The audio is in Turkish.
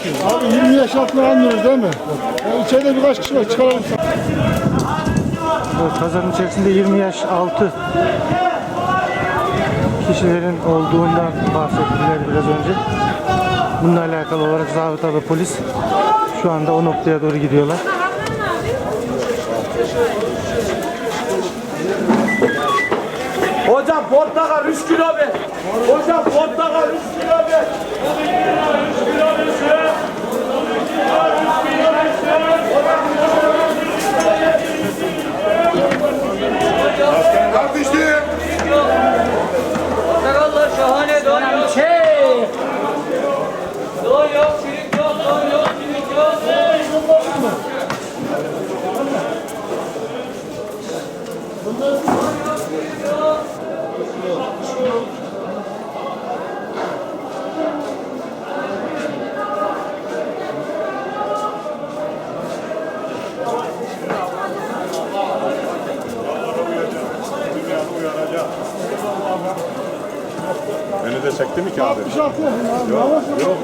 Abi 20 yaş altına almıyoruz değil mi? Yani içeride birkaç kişi var çıkaralım. Evet, pazarın içerisinde 20 yaş altı kişilerin olduğundan bahsettiler biraz önce. Bununla alakalı olarak zabıta ve polis şu anda o noktaya doğru gidiyorlar. Hocam portakal 3 kilo be. Hocam portakal 3 kilo be. Beni de çekti mi ki abi? 66 yaşında abi. Yok. Yok.